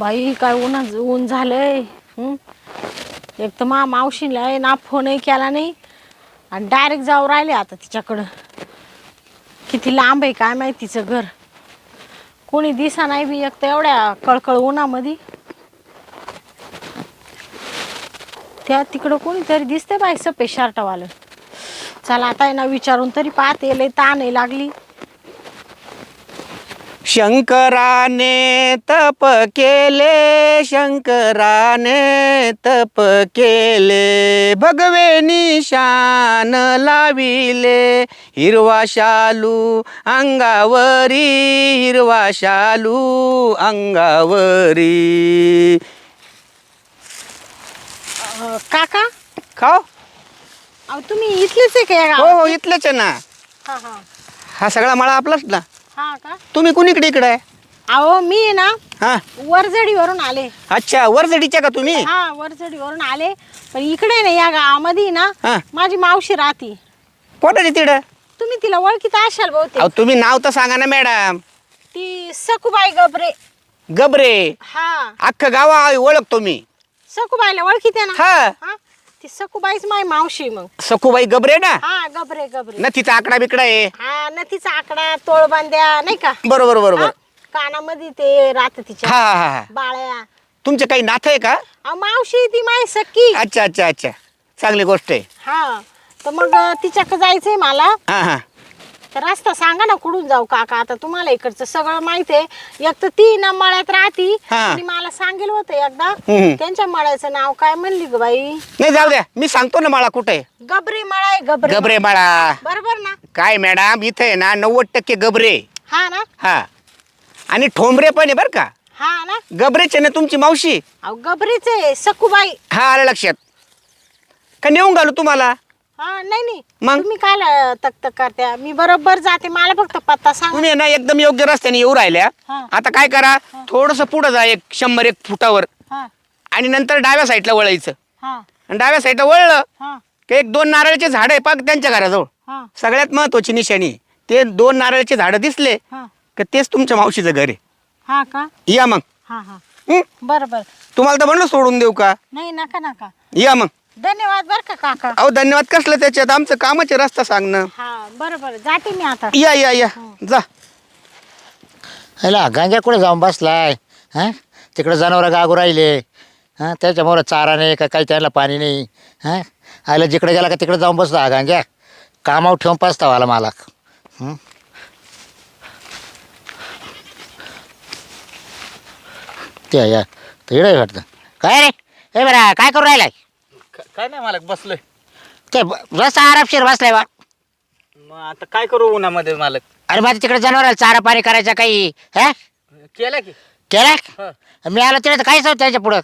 बाई काय ऊन ऊन झालंय. हं? एक तर मा मावशीला आहे ना फोनही केला नाही. आणि डायरेक्ट जाऊ राहिले आता तिच्याकडं. किती लांब आहे काय माहिती तिचं घर. कोणी दिसा नाही बी एक तर एवढ्या कळकळ उन्हामध्ये. त्या तिकडं कोणीतरी दिसते बाई सपे शर्टवालं. चला आता आहे ना विचारून तरी पाहते लय ताण आहे लागली. शंकराने तप केले शंकराने तप केले. भगवे निशान लाविले हिरवा शालू अंगावरी हिरवा शालू अंगावरी. अं, काका? खाओ. अहो तुम्ही इथलेच आहे का या हो गावात? हो इथलंच आहे ना. हा हा. हा सगळा मला आपलाच ना? हा का? तुम्ही कुणीकडे इकडे आहे? अहो मी ना हा. वरजडीवरून आले. अच्छा वरजडीच्या का तुम्ही? हा वरजडीवरून आले. पण इकडे ना या गावामध्ये ना हा. माझी मावशी राहती. कोणाची तिकडं? तुम्ही तिला ओळखीत असाल बहुतेक. तुम्ही नाव तर सांगा ना मॅडम. ती सकुबाई गबरे. गबरे? हा. अख्खं गाव ओळखतो मी. सकुबाईला ओळखीत आहे ना? हा. हा? ती सकुबाईच माझी मावशी मग. सखूबाई गबरे ना? हा गबरे गबरे. ना तिचा आकडा बिकडा आहे. हा न तिचा आकडा तोळ बांध्या नाही का? बरोबर बरोबर हा? कानामध्ये ते राहत हा तिच्या. हा हा हा. बाळ्या. तुमचे काही नाथ आहे का? अहो, मावशी ती माय सक्की अच्छा अच्छा अच्छा. चांगली गोष्ट आहे. हा तर मग तिच्याकडे जायचंय मला. हा हा. तर रस्ता सांगा ना कुठून जाऊ काका? आता तुम्हाला इकडचं सगळं माहीत आहे. एक तर ती ना मळ्यात राहती. हा. आणि मला सांगेल होतं एकदा. हम्म. त्यांच्या मळ्याचं नाव काय म्हणली ग बाई? नाही जाऊ द्या. मी सांगतो ना मला कुठे. गबरे मळा आहे गबरे गबरे बाळा बरोबर ना? काय मॅडम इथे आहे ना नव्वद टक्के गबरे. हा ना? हा. आणि ठोंबरे पण आहे बरं का? हा ना? गबरेचे ना तुमची मावशी? अहो गबरीच आहे सकुबाई हा आलं लक्षात. का नेऊन घालू तुम्हाला? हा नाही नाही. मग? तुम्ही काय तक तक करत्या. मी बरोबर जाते. मला फक्त पत्ता सांग. तुम्ही ना एकदम योग्य रस्त्याने येऊ राहिल्या. हा. आता काय करा थोडस पुढं जा एक शंभर एक फुटावर. हा. आणि नंतर डाव्या साईडला वळायचं. हा. आणि डाव्या साईडला वळलं हा. की एक दोन नारळाचे झाड आहे पाक त्यांच्या घराजवळ. हा. सगळ्यात महत्वाची निशाणी. ते दोन नारळाचे झाडं दिसले हा. की तेच तुमच्या मावशीचं घर आहे. हा का? या मग. हा हा. हं? बरं बरं. तुम्हाला तर म्हणलं सोडून देऊ का? नाही नका नका. या मग. धन्यवाद बरं का काका. अहो धन्यवाद कसलं त्याच्यात? आमचं कामाचे रस्ता सांगणं. हा बरं बरं. जाते मी आता. या या या. जा. ह्याला गांजा कुठे जाऊन बसलाय? हां? तिकडे जनावरं गागू राहिले. हां? त्याच्यामुळं चारा नाही का काही त्याला पाणी नाही. हां? आयला जिकडे गेला का तिकडे जाऊन बसतो हा गांग्या. कामावर ठेवून पाचता आला मला हं? ते या. ते इकडे वाटतं काय रे? हे बरा काय करू राहिलाय? काय नाही मला बसलोय. ते ब- रस्ता आरामशीर बसलाय बा. मग आता काय करू उन्हामध्ये मालक? अरे माझ्या तिकडे जनावर चारा पाणी करायचा काही हा? केलं की. केला? हं. मी आलो तिकडे तर काहीच नव्हतं त्याच्या पुढं.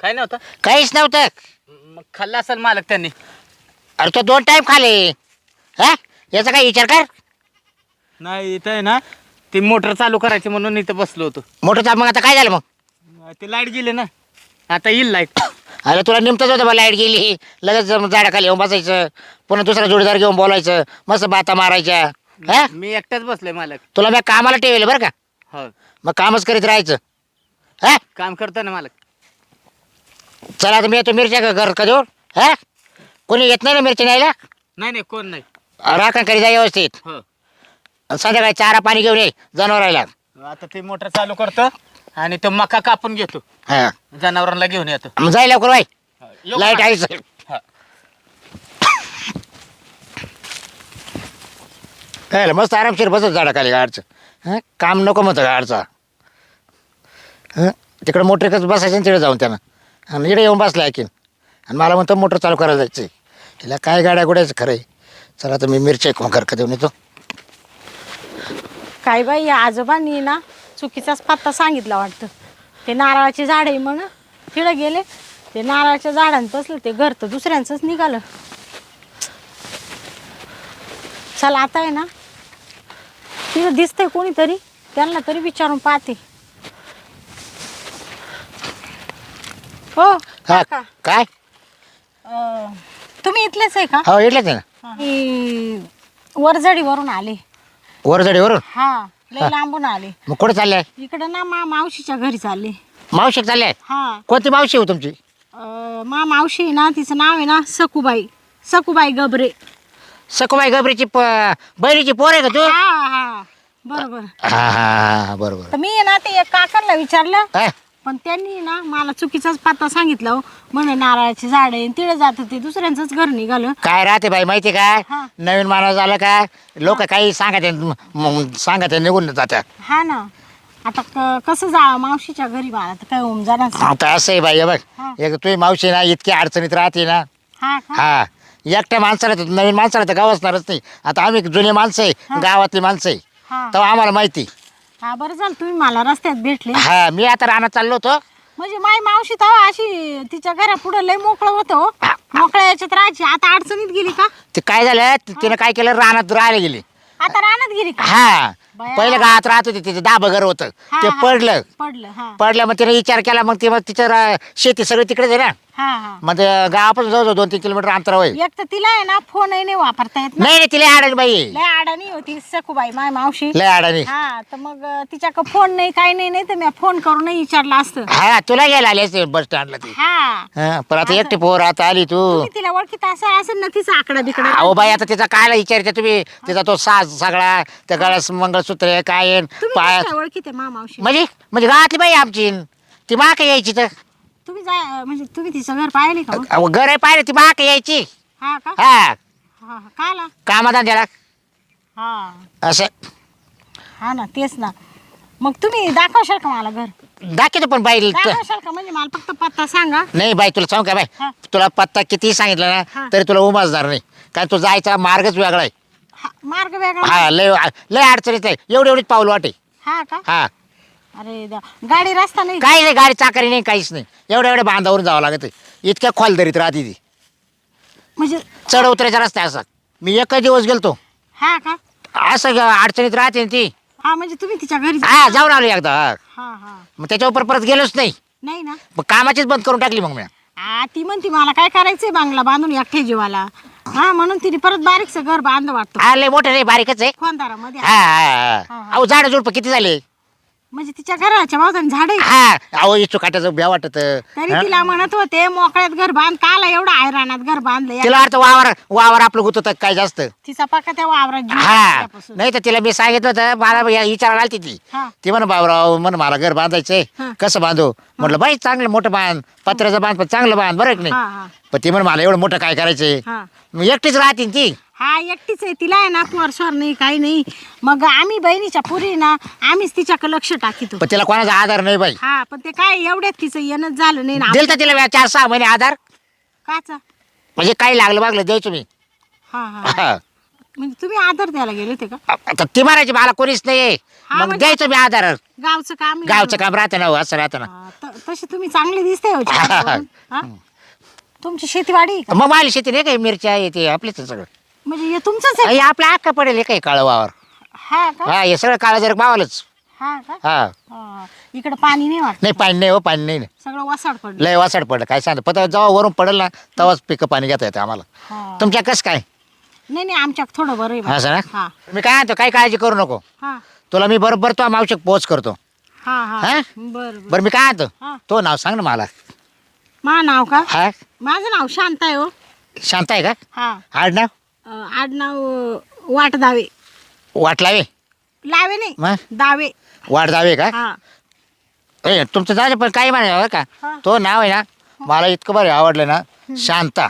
काय नव्हतं? काहीच नव्हतं. मग खाल्लं असेल मालक त्यांनी. अरे तो दोन टाइम खाले. हा? याचा काय विचार कर. नाही इथं आहे ना ती मोटर चालू करायची म्हणून इथं बसलो होतो. मोठं चाप मग आता काय झालं मग? ते लाइट गेली ना. आता येईल लाइट. अरे तुला निमतच होतं बा लाइट गेली. लगेच झाडाखाली येऊन बसायचं. पुन्हा दुसरा जोडीदार घेऊन बोलायचं. मस्त बाता मारायच्या. हा? मी एकटाच बसलोय मालक. तुला मी कामाला ठेवलं बरं का? हो. मग कामच करीत राहायचं. हा? काम करतो ना मालक. चला आता मी येतो मिरच्या घर का देऊन हा? कोणी येत नाही ना मिरची न्यायला? नाही नाही कोण नाही. राखण करी जा व्यवस्थित. हो. आणि संध्याकाळी चारा पाणी घेऊन ये जनावरायला. आता ते मोटर चालू करतो. आणि तो मका कापून घेतो. हा. जनावरांना घेऊन येतो. मग जाय लवकर बाई. येऊ लाइट का? आहे हा. काय मस्त आरामशीर बसत झाडाखाली गाडचं. हां काम नको म्हणतं गाडचा. हं तिकडं मोटर कसं बसायचं ना तिकडे जाऊन त्यानं. आणि इकडे येऊन बसला ऐकीन आणि मला म्हणतो मोटर चालू करायला जायचं हिला काय गाड्या गुड्याचं खरं आहे. चला तर मी मिरची एक का देऊन येतो. काय बाई या आजोबांनी ना चुकीचाच पत्ता सांगितला वाटतं. ते नारळाचे झाड आहे म्हण तिकडे गेले ते नारळाच्या झाडांत बसलं ते घर तर दुसऱ्यांचंच निघालं. चला आता आहे ना तिथं दिसतंय कोणीतरी त्यांना तरी विचारून पाहते. हो हा काका. काय? अं, तुम्ही इथलेच आहे का? हो इडलेच आहे ना. मी वरझडीवरून आले. वरजडीवरून हा. लय लांबून आले. मग कुठे चालले? इकडं ना मा मावशीच्या घरी चालले. मावशी चालले? हा. कोणती मावशी हो तुमची? अं, मा मावशी आहे ना तिचं नाव आहे ना सकुबाई. सकुबाई गबरे. सकुबाई गबरीची प बहिणीची पोर आहे का तू? हा हा. बरोबर. हा हा हा बरोबर. तर मी आहे ना ते एक काकांना विचारलं. हा, पण त्यांनी ना मला चुकीचाच पत्ता सांगितला हो. म्हणे नारळाची झाड आहे तिळे जात ते दुसऱ्यांचंच घर निघालं. काय राहते बाई माहिती का? हा. नवीन माणूस झालं का लोक काही सांगत सांगत निघून जात्या हा ना. आता क- कसं जा मावशीच्या घरी मला तर काय होऊन जाणार? आता असं आहे बाई हे हा. बघ एक तुझी मावशी ना इतकी अडचणीत राहते ना. हा का? हा. एकट्या माणसाला तर नवीन माणसाला तर गाव असणारच नाही. आता आम्ही जुने माणसं आहे गावातली माणसं आहे. हा. तेव्हा आम्हाला माहिती. हा बरं झालं तुम्ही मला रस्त्यात भेटले. हा मी आता रानात चाललो होतो. म्हणजे माई मावशी तेव्हा अशी तिच्या घरा पुढे लय मोकळं होतं हो. मोकळ्या याच्यात राहायची. आता अडचणीत गेली का? ते काय झालं? तिनं काय केलं? रानात राहायला गेली. आता रानात गेली का? हा. बया. पहिलं गावात राहत होती तिचं दाब घर होतं. हा, ते हा. पडलं. पडलं हा. पडलं मग तिने विचार केला मग ती मग तिचं रा- शेती सगळी तिकडेच आहे ना? हा हा. मग ते गावापासून जवळ दोन तीन किलोमीटर अंतर होईल एक तर तिला आहे ना फोनही नाही वापरता येत ना. नाही नाही तिला आडण बाई लय अडाणी होती सकुबाई माय मावशी. लय आडाणी. हा तर मग तिच्याकडे फोन नाही काही नाही नाही तर मी फोन करून विचारलं असतं. हा तुला घ्यायला आली असते बस स्टँडला ती. हा. हा, पण आता एकटी पोर आता आली तू. तुम्ही तिला ओळखीत असं असेल ना तिचा आकडा बिकडा अहो बाई आता तिचा कायला विचारते तुम्ही? तिचा तो साज सगळा त्या गळ्यास मंगळसूत्र आहे, काय तुम्ही पाय कसं काय ओळखीत आहे मा मावशी? म्हणजे म्हणजे गावातली बाई आमची. ती माक यायची तर. तुम्ही जा म्हणजे तुम्ही तिचं घर पाहिले का मग? अहो, घर आहे पाहिलं ती माक यायची. हा का? हा. हा हा. काला? कामाधंद्याला हा. असं. हा ना तेच ना. मग तुम्ही दाखवशाल का मला घर? दाखवतो पण बाई. दाखवशाल का? म्हणजे मला फक्त पत्ता सांगा. नाही बाई तुला सांगू का बाई? हा. तुला पत्ता किती सांगितलं हा. ना तरी तुला उमासदार नाही. कारण तो जायचा मार्गच वेगळा आहे. हा, मार्ग वेगळा हा लय लय अडचणीत आहे. एवढी एवढीच पाऊल वाटे. हा का? हा. अरे देवा. गाडी रस्ता नाही. काही नाही गाडी चाकरी नाही काहीच नाही. एवढ्या एवढ्या बांधावरून जावं लागत. इतक्या खोल दरीत राहते ती. म्हणजे चढ उतरायचा रस्ता असा. मी एकच दिवस गेलतो. हा का? असं ग- अडचणीत राहते ना ती. हा म्हणजे तुम्ही तिच्या घरी जा- हा जाऊन आलो एकदा. हा. हा. हा मग त्याच्यावर परत गेलोच नाही. नाही ना? मग कामाचीच बंद करून टाकली मग मी. ती म्हणती मला काय करायचंय बांगला बांधून एकटे जीवाला? हा म्हणून तिने परत बारीकचं घर बांध वाटतं. हा लय मोठं नाही बारीकच आहे. खोंदारामध्ये हा हा, हा, हा हा. अहो झाड झुडप किती झाले? म्हणजे तिच्या घराच्या बाजूने झाड आहे. हा अहो वाटत. तरी तिला म्हणत होते मोकळ्यात घर बांध काला एवढं आयरानात घर बांधलं तिला अर्थ वावर वावर आपलं गुत होतं काय जास्त. तिचा पक्का त्या वावरात जीव हा. त्यापासून. नाही तर तिला मी सांगितलं होतं मला या- विचारायला आली ती. हा. ती म्हण बाबराव म्हण मला घर बांधायचंय. हा. कसं बांधू? म्हटलं बाई चांगलं मोठं बांध पत्र्याचं बांध पण चांगलं बांध बरं की हा नाही पण ती म्हण मला एवढं मोठं काय करायचंय? हा. मग एकटीच राहते ना ती. हा एकटीच आहे. तिला आहे ना पोर स्वर नाही काही नाही. मग आम्ही बहिणीच्या पुरी ना आम्हीच तिच्याकडे लक्ष टाकीतो. पण तिला कोणाचा आधार नाही बाई. हा पण ते काय एवढ्यात तिचं येणंच झालं नाही ना. दिल तर तिला चार सहा महिने आधार. काचा? म्हणजे काही लागलं बागलं द्यायचो मी. हा हा. हा. म्हणजे तुम्ही आधार द्यायला गेले होते का? आता ती म्हणायची मला कोणीच नाही हा, मग म्हणजे- द्यायचो मी आधार. गावचं काम आहे. गावचं काम राहतं ना हो, असं राहतं ना. हा, त- तशी तुम्ही चांगली दिसते हो. हा? तुमची शेतीवाडी आहे का? मग माझी शेती नाही काही मिरच्या येते आपलीच आहे सगळं. म्हणजे हे तुमचंच आहे? हे आपलं हक्क पडेल हे काही काळं वावर हा का? हा हे सगळं काळं जर मावालच. हा का? हा. हा. इकडं पाणी नाही वाटत. नाही पाणी नाही हो पाणी नाही. सगळं वसाड पडलं. लय वासाड पडलं काय सांगतो. पण जेव्हा वरून पडेल ना तेव्हाच पिकं पाणी घेता येतं आम्हाला. हा. तुमच्या कसं काय? नाही नाही आमच्यात थोडं बरं आहे बा. हा. मी काय म्हणतो काही काळजी करू नको. हा. तुला मी बरोबर तो मावशक पोच करतो. हा हा. हा? बरं बरं. बरं मी काय हा. तो नाव सांग ना मला. मा नाव का? हा? माझं नाव शांत आहे हो. शांत आहे का? हा. आड नाव? अं, आडनाव वाट दावे वाट लावे लावे नाही दावे. वाट जावे का? हा. ए तुमचं जायचं पण काही म्हणा का? हा. तो नाव आहे ना मला इतकं बरं आवडलं ना शांता.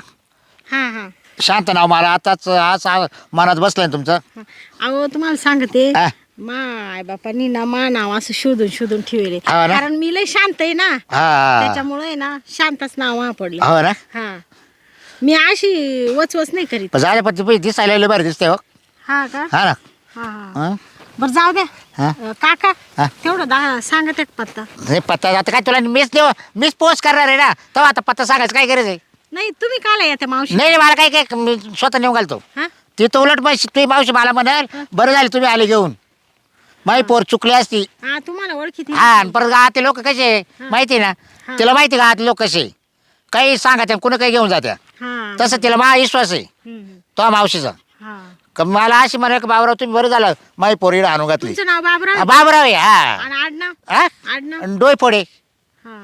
हा हा. शांत नाव मला आताच आज आ- मनात बसलंय ना तुमचं. हा. अहो तुम्हाला सांगते हा. माय बापांनी ना मा नाव असं शोधून शोधून ठेवले हा ना? कारण मी लय शांत आहे ना. हा. त्याच्यामुळे ना शांतच नाव हा पडलं हो ना? हा. मी अशी वचवच नाही करीत. पण जायला पण तुम्ही दिसायला लय बरं दिसते हो. हा का? हा ना? हा हा. हं? बरं जाऊ द्या. हा? अं, काका हा? तेवढं दा सांगत एक पत्ता. पत्ता आता काय तुला? मीच देऊ मीच पोस्ट करणार आहे ना. तेव्हा आता पत्ता सांगायचं काय गरज आहे? नाही तुम्ही काला येत्या मावशी? नाही नाही, मला काय काय मी स्वतः नेऊन घालतो. हा? ती तर उलट मग तुम्ही मावशी मला म्हणाल बरं झालं तुम्ही आले घेऊन. माही पोर चुकली असती. हा तुम्हाला ओळखी हा आणि परत गावातले लोक कसे माहिती ना. तिला माहिती गावातले लोक कसे काही सांगा त्या कुणा काही घेऊन जात्या. हा. तसं तिला मा विश्वास आहे. हम्म, तो मावशीचा. हा. का मला अशी म्हणा की बाबराव तुम्ही बरं झालं. माई पोरीला आणून घातली. तुमचं नाव बाबराव बाबराव आहे हा. आणि आडनाव? हा? आडनाव? आणि डोय फोडे. हा.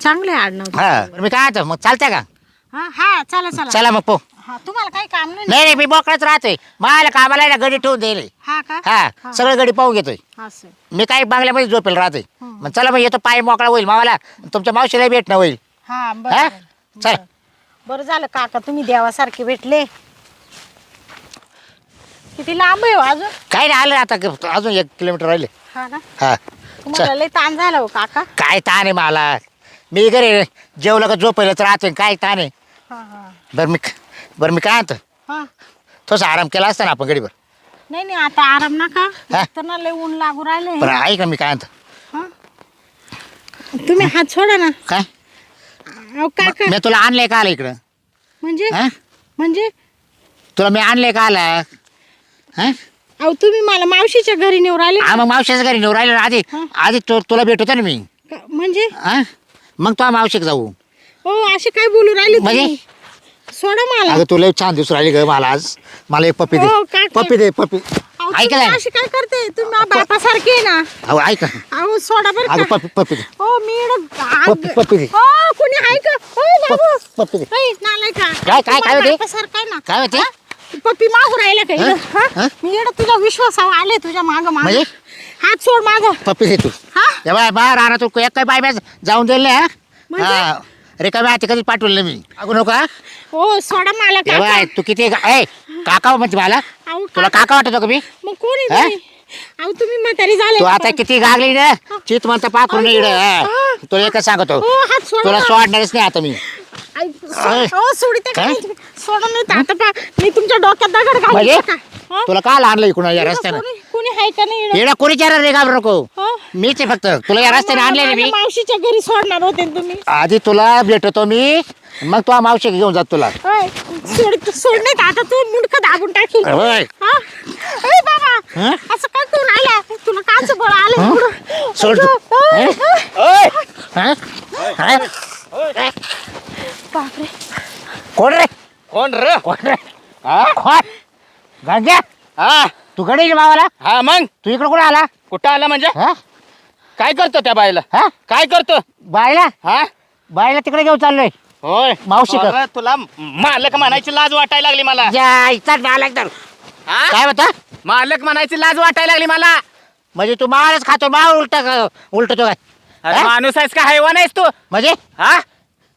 चांगले आडनाव हा. बरं मी काय आता मग चालतंय का? हा हा चला चला. चला मग पो. हा तुम्हाला काही काम नाही ना? नाही नाही मी मोकळाच राहतोय. मला कामाला आहे ना गडी ठेवून देईल. हा का? हा सगळं गडी पाहून घेतोय. असं. मी काही बांगल्यामध्ये झोपेल राहते मग चला मग येतो पाय मोकळा होईल. मावाला तुमच्या मावशीला भेटणं होईल. हा हा? बरं चल. बरं झालं काका तुम्ही देवासारखे भेटले. किती लांब आहे हो अजून? काय नाही आलं आता क- अजून एक किलोमीटर राहिले. हा ना हा. तुम्हाला लय ताण झाला हो काका. काय ताण आहे मला. मी घरी जेवलं का झोपायलाच राहतोय काय ताण आहे? बरं मी बरं मी काय आणतो? हा. थोडासा आराम केला असता ना आपण गडीवर नाही नाही आता आराम नका. हा? तर ना लय ऊन लागू राहिले. बरं ऐक ना मी काय आणतो? तुम्ही हात सोडा ना. काय? अहो काका मी तुला आणलंय का आलं इकडं? म्हणजे? हा? म्हणजे? तुला मी आणलंय का आला? हा? अहो तुम्ही मला मावशीच्या घरी नेऊ राहिले हा मग मावशीच्या घरी नेऊ राहिलं ना आधी. हा. आधी तु तुला भेटवतो ना मी. का- म्हणजे? हा? मग तो मावशीक जाऊ. हो असे काय बोलू राहिले म्हणजे? तुम्ही? सोडा मला. अगं तुला छान दिवस राहिली ग मला आज. मला एक पप्पी दे. हो, काय- पप्पी दे पप्पी. अहो, ऐक तुम्ही ना. असे काय करते? तुम्ही माझ्या बापासारखे आहे ना. अहो ऐक. अहो सोडा बरं अगं का. पप्पी पप्पी दे. हो मी पप्पी- आग- पप्पी दे. हो कुणी आहे का हो बाबू. पप्पी दे. ऐ, काय- काय- काय होते? बापासारखं आहे ना? काय होते? पप्पी मागू राहिला का इकडं? हा? हा? हा? मी विश्वासावर आले तुझ्या माग माग. म्हणजे? हात सोड माग. पप्पी दे तू. हा? या बाय तू एक काय बाय बाय जाऊन दिल ना म्हणजे? हा. रिकामी हाती कधी पाठवलं मी अगो नका हो सोडा मला या काका बाय तू किती ए काका म्हणते मला अहो, तुला काका. काका वाटतो का मी मग कोणी? तुम्ही अहो तुम्ही म्हातारी झाले तू का आता? किती गागली ना चित म्हणता पाखरून हा. तुला एकच सांगतो हो हात सोडा तुला ना. सोडणारच नाही आता मी आई, सोडिते का काय? नाही तुम्ही? सोडा नाही तर आता पा मी तुमच्या डोक्यात दगड म्हणजे का हा? तुला काल आणलं इकडून या रस्त्यानं कोणी आहे का नाही? येडा कोणी चार रे घाबरू नको. हो? मीच आहे फक्त. तुला या रस्त्याने आणले ना माझ्या मी. मावशीच्या घरी सोडणार होते ना तुम्ही. आधी तुला भेटतो मी. मग तू मावशी घेऊन जात तुला. होय, सोड सोड नाही तर आता तू मुंडक दाबून टाकील. होय. हा? ए बाबा हा? असं काय करून राहिला तुला काच बळ आलं हा? सोड तू. हा? हा? हा? बापरे. कोण रे? कोण र? कोण रे? कोण? गंग्या हा? तू गडी मावाला? हा मग? तू इकडे कुठे आला? कुठं आला म्हणजे? हा? काय करतो त्या बाईला? हा? काय करतो? बायला हा? बायला तिकडे घेऊन चाललोय. होय. मावशी तुला मालक म्हणायची लाज वाटायला लागली मला. या, इथं नाला एकदम. हा? काय होता मालक म्हणायची लाज वाटायला लागली मला. म्हणजे तू मावालाच खातो माव उलट उलट तो काय? अरे हा? माणूस आहेस का हैवान आहेस तू? म्हणजे? हा?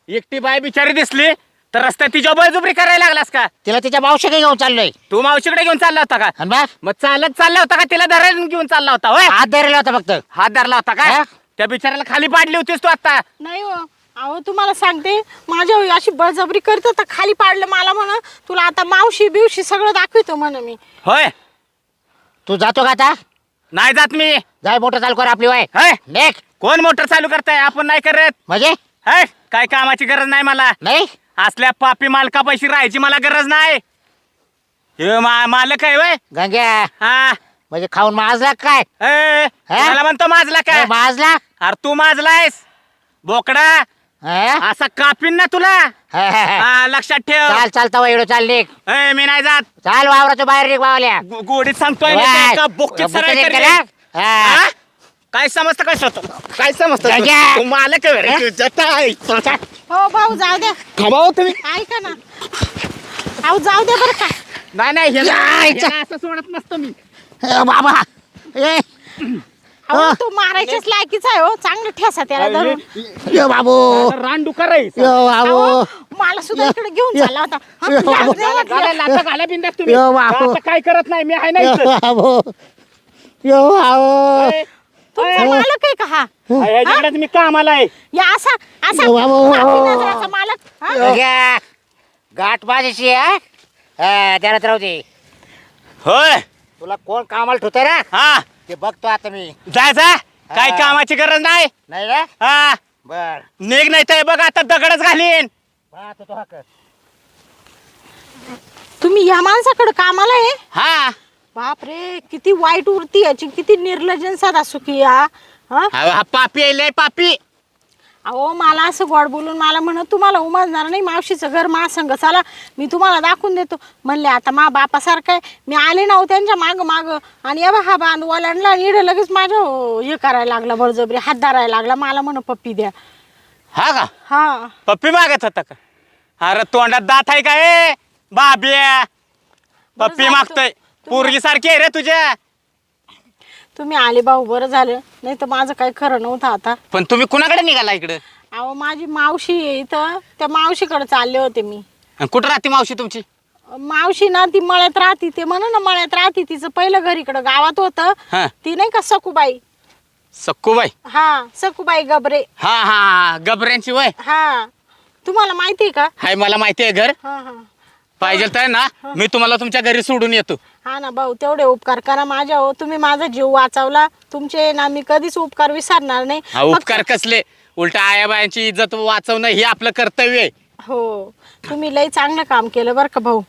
एकटी बाई बिचारी दिसली. तर रस्त्यात तिच्या बळजुबरी करायला लागलास का? तिला तिच्या मावशी घेऊन चाललोय. तू मावशीकडे घेऊन चालला होता का? आणि मग चालत चालला होता का? तिला धरायला घेऊन चालला होता होय? हात धरला होता फक्त. हात धरला होता का? हा? त्या बिचाऱ्याला खाली पाडली होतीस तू आता. नाही हो. अहो तुम्हाला सांगते माझ्या अशी बळजबरी करतो तर खाली पाडलं मला म्हण तुला आता मावशी बिवशी सगळं दाखवितो म्हण मी. होय. तू जातो का आता? नाही जात मी. जाय मोठं चालू कर आपली वय. होय. नेक कोण मोटर चालू करताय? आपण नाही करत. म्हणजे? है काय कामाची गरज नाही मला. नाही? असल्या पापी मालका पैशी राहायची मला गरज नाही हे मा मालक आहे वय गंग्या हा म्हणजे खाऊन माजला काय ए, हा? मला म्हणतो माजला काय माजला अरे तू माजलायस बोकडा हा? असा कापीन ना तुला हा, हा, हा. हा, लक्षात ठेव चाल चालता वय चाल निघ ए, मी नाही जात चाल वावराच्या बाहेर निघ बावल्या गो- गोडीत सांगतोय एका बोक्कीत बुक्कीत? हा. हा? काय समजतं काय स्वतः काय समजतं तू? गजा. तू मालक रे, आहे. हो भाऊ जाऊ द्या थांबा हो तुम्ही? ऐका ना. अहो जाऊ द्या बरं का. नाही नाही ह्याला- असं सोडत नसतो मी. ए, बाबा. ए. अहो हा. तो मारायच्याच लायकीचा आहे हो. चांगलं ठेसा त्याला धरून. ये बाबू. रानडुका राहील यो बाबू. अहो, मला सुद्धा इकडे घेऊन चालला होता. हा, यो, जाऊ बाबू. द्या म्हटलं. लाथा घाला बिंदास तुम्ही. यो बापू. आता काय करत नाही मी आहे ना यो इथं. बाबू. यो बाबू. तुमचा मालक आहे का हा? ह्याच्याकडेच मी कामाला आहे. या असा असा यो बाबू. पापी नजराचा मालक हा? घ्या. गाठ माझ्याशी आहे, हा? हा, त्याला राहू दे. होय. तुला कोण कामाला ठेवतंय ना हा. ते बघतो आता मी. जा जा. काय हा. कामाची गरज नाही. नाही ना? हा. बर. निघ नाही तर बघ आता दगडच घालीन. पाहतो तो. तुम्ही या माणसाकडे कामाला आहे? हा. बापरे किती वाईट वृत्ती याची किती निर्लजन साधा सुखी या हा? हा हा पापी आहे लय पापी. अहो मला असं गोड बोलून मला म्हणत तुम्हाला उमजणार नाही मावशीचं घर मा संग चला मी तुम्हाला दाखवून देतो. म्हणले आता मा बापासारखं आहे. मी आले ना हो त्यांच्या माग माग. आणि एव्हा हा बांध ओलांडला इडं लगेच माझ्या अं, हे करायला लागला बळजबरी हात धरायला लागला. मला म्हण पप्पी द्या. हा का? हा. पप्पी मागत होता का? अरे तोंडात दात आहे का ए बाब्या पप्पी झालं मागतोय. पोरगी सारखी आहे रे तुझ्या. तुम्ही आले भाऊ बरं झालं. नाही तर माझं काही खरं नव्हतं आता. पण तुम्ही कुणाकडे निघाला इकडं? अहो माझी मावशी आहे इथं. त्या मावशीकडे चालले होते मी. कुठं राहते मावशी तुमची? मावशी ना ती मळ्यात राहती. ते म्हण ना मळ्यात राहती. तिचं पहिलं घर इकडं गावात होतं. हा. ती नाही का सकूबाई सक्कूबाई हा सकूबाई गबरे. हा हा. गबऱ्यांची वय? हा. तुम्हाला माहिती आहे का? हाय मला माहिती आहे घर. हा हा. पाहिजे तर ना मी तुम्हाला तुमच्या घरी सोडून येतो. हा ना भाऊ तेवढे उपकार करा माझ्या हो तुम्ही माझा जीव वाचवला. तुमचे ना मी कधीच उपकार विसरणार नाही. हा उपकार कसले? उलट आयाबायांची इज्जत वाचवणं हे आपलं कर्तव्य आहे. हो तुम्ही लई चांगलं काम केलं बरं का भाऊ.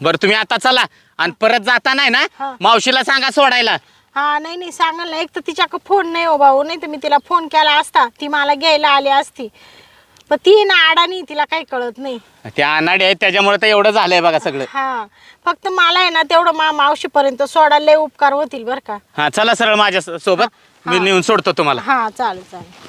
बरं तुम्ही आता चला आणि परत जाता नाही ना. मावशीला सांगा सोडायला. हा नाही नाही सांगाल ना. एक तर तिच्याकडे फोन नाही हो भाऊ. नाही तर मी तिला फोन केला असता. ती मला घ्यायला आली असती. पण ती ना अडाणी तिला काही कळत नाही. त्या अनाडी आहेत त्याच्यामुळे तर एवढं झालंय बघा सगळं. हा फक्त मला आहे ना तेवढं मा मावशीपर्यंत सोडायला लय उपकार होतील बरं का. हा चला सरळ माझ्या सो- सोबत मी. नेऊन सोडतो तुम्हाला. हा चालेल चालेल.